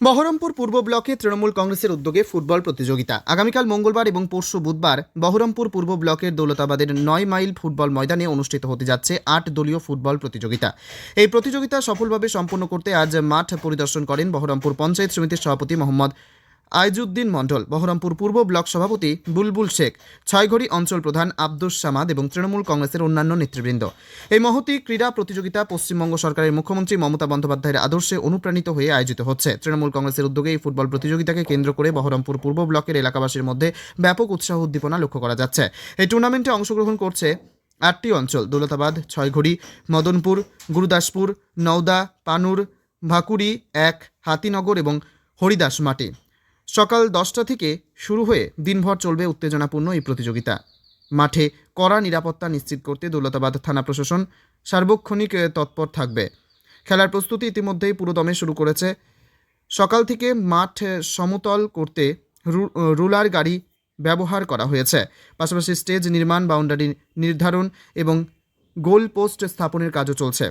বহরমপুর পূর্ব ব্লকে তৃণমূল কংগ্রেসের উদ্যোগে ফুটবল প্রতিযোগিতা। আগামীকাল মঙ্গলবার এবং পরশু বুধবার বহরমপুর পূর্ব ব্লকের দৌলতাবাদের নয় মাইল ফুটবল ময়দানে অনুষ্ঠিত হতে যাচ্ছে আট দলীয় ফুটবল প্রতিযোগিতা। এই প্রতিযোগিতা সফলভাবে সম্পন্ন করতে আজ মাঠ পরিদর্শন করেন বহরমপুর পঞ্চায়েত সমিতির সভাপতি মোহাম্মদ আইজুদ্দিন মণ্ডল, বহরমপুর পূর্ব ব্লক সভাপতি বুলবুল শেখ, ছয়ঘড়ি অঞ্চল প্রধান আব্দুস সামাদ এবং তৃণমূল কংগ্রেসের অন্যান্য নেতৃবৃন্দ। এই মহতি ক্রীড়া প্রতিযোগিতা পশ্চিমবঙ্গ সরকারের মুখ্যমন্ত্রী মমতা বন্দ্যোপাধ্যায়ের আদর্শে অনুপ্রাণিত হয়ে আয়োজিত হচ্ছে। তৃণমূল কংগ্রেসের উদ্যোগে এই ফুটবল প্রতিযোগিতাকে কেন্দ্র করে বহরমপুর পূর্ব ব্লকের এলাকাবাসীর মধ্যে ব্যাপক উৎসাহ উদ্দীপনা লক্ষ্য করা যাচ্ছে। এই টুর্নামেন্টে অংশগ্রহণ করছে আটটি অঞ্চল, দৌলতাবাদ, ছয়ঘড়ি, মদনপুর, গুরুদাসপুর, নওদা, পানুর, ভাকুড়ি, এক, হাতিনগর এবং হরিদাস মাটি। সকাল দশটা থেকে শুরু হয়ে দিনভর চলবে উত্তেজনাপূর্ণ এই প্রতিযোগিতা। মাঠে কড়া নিরাপত্তা নিশ্চিত করতে দৌলতাবাদ থানা প্রশাসন সার্বক্ষণিক তৎপর থাকবে। খেলার প্রস্তুতি ইতিমধ্যেই পুরোদমে শুরু করেছে। সকাল থেকে মাঠ সমতল করতে রুলার গাড়ি ব্যবহার করা হয়েছে। পাশাপাশি স্টেজ নির্মাণ, বাউন্ডারি নির্ধারণ এবং গোল পোস্ট স্থাপনের কাজও চলছে।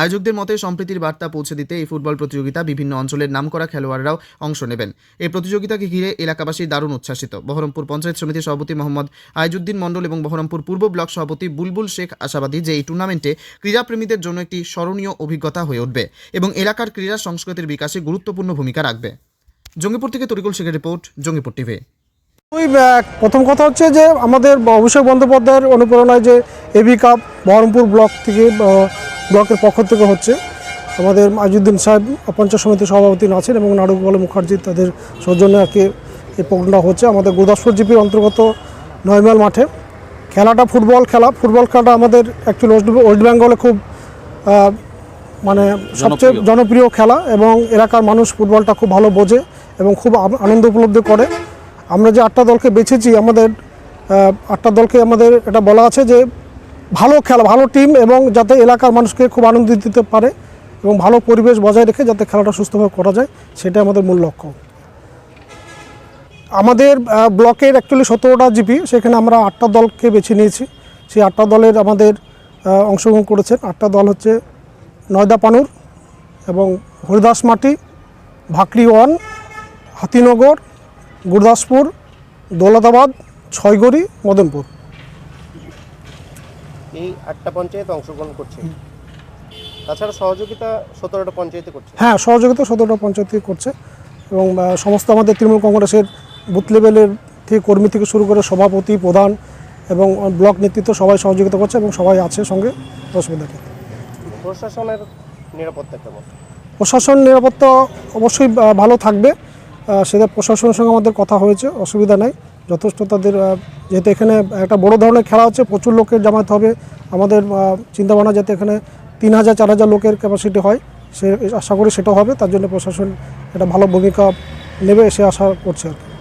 আয়োজকদের মতে, সম্প্রীতির বার্তা পৌঁছে দিতে এই ফুটবল প্রতিযোগিতা বিভিন্ন অঞ্চলের নামকরা খেলোয়াড়রাও অংশ নেবেন। এই প্রতিযোগিতাকে ঘিরে এলাকাবাসী দারুণ উচ্ছ্বাসিত। বহরমপুর পঞ্চায়েত সমিতির সভাপতি মোহাম্মদ আইজুদ্দিন মণ্ডল এবং বহরমপুর পূর্ব ব্লক সভাপতি বুলবুল শেখ আশাবাদী যে এই টুর্নামেন্টে ক্রীড়াপ্রেমীদের জন্য একটি স্মরণীয় অভিজ্ঞতা হয়ে উঠবে এবং এলাকার ক্রীড়া সংস্কৃতির বিকাশে গুরুত্বপূর্ণ ভূমিকা রাখবে। জঙ্গিপুর থেকে তরিকুল শেখের রিপোর্ট, জঙ্গিপুর টিভি। ওই প্রথম কথা হচ্ছে যে আমাদের অভিষেক বন্দ্যোপাধ্যায়ের অনুপ্রেরণায় যে এবি কাপ বহরমপুর ব্লক থেকে ব্লকের পক্ষ থেকে হচ্ছে আমাদের মাজুদ্দিন সাহেব পঞ্চায়েত সমিতির সভাপতি আছেন এবং নারুগোপাল মুখার্জি তাদের সৌজন্যে আর কি এই প্রোগ্রামটা হচ্ছে আমাদের গুরদাসপুর জিপির অন্তর্গত নয়মাল মাঠে। খেলাটা ফুটবল খেলা। ফুটবল খেলাটা আমাদের অ্যাকচুয়ালি ওয়েস্ট ওয়েস্ট বেঙ্গলে খুব মানে সবচেয়ে জনপ্রিয় খেলা এবং এলাকার মানুষ ফুটবলটা খুব ভালো বোঝে এবং খুব আনন্দ উপলব্ধি করে। আমরা যে আটটা দলকে বেছেছি আমাদের আটটা দলকে আমাদের এটা বলা আছে যে ভালো খেলা, ভালো টিম এবং যাতে এলাকার মানুষকে খুব আনন্দ দিতে পারে এবং ভালো পরিবেশ বজায় রেখে যাতে খেলাটা সুস্থভাবে করা যায় সেটা আমাদের মূল লক্ষ্য। আমাদের ব্লকের অ্যাকচুয়ালি সতেরোটা জিপি সেখানে আমরা আটটা দলকে বেছে নিয়েছি। সেই আটটা দলের আমাদের অংশগ্রহণ করেছেন। আটটা দল হচ্ছে নয়দা পানুর এবং হরিদাস মাটি, ভাকরি ওয়ান, হাতিনগর, গুরদাসপুর, দৌলতাবাদ, ছয়গড়ি, মদনপুর। এই আটটা পঞ্চায়েত অংশগ্রহণ করছে। তাছাড়া সহযোগিতা সতেরোটা পঞ্চায়েতে করছে। হ্যাঁ সহযোগিতা সতেরোটা পঞ্চায়েত করছে এবং সমস্ত আমাদের তৃণমূল কংগ্রেসের বুথ লেভেলের থেকে কর্মী থেকে শুরু করে সভাপতি প্রধান এবং ব্লক নেতৃত্ব সবাই সহযোগিতা করছে এবং সবাই আছে সঙ্গে অসুবিধা নেই। প্রশাসনের নিরাপত্তা কেমন? প্রশাসন নিরাপত্তা অবশ্যই ভালো থাকবে। সেটা প্রশাসনের সঙ্গে আমাদের কথা হয়েছে অসুবিধা নেই। যথেষ্ট তাদের যেহেতু এখানে একটা বড় ধরনের খেলা হচ্ছে, প্রচুর লোকের জামাত হবে। আমাদের চিন্তা চিন্তাভাবনা যাতে এখানে তিন হাজার, চার হাজার লোকের ক্যাপাসিটি হয়, সে, আশা করি সেটা হবে। তার জন্য প্রশাসন একটা ভালো ভূমিকা নেবে সে আশা করছে আর কি।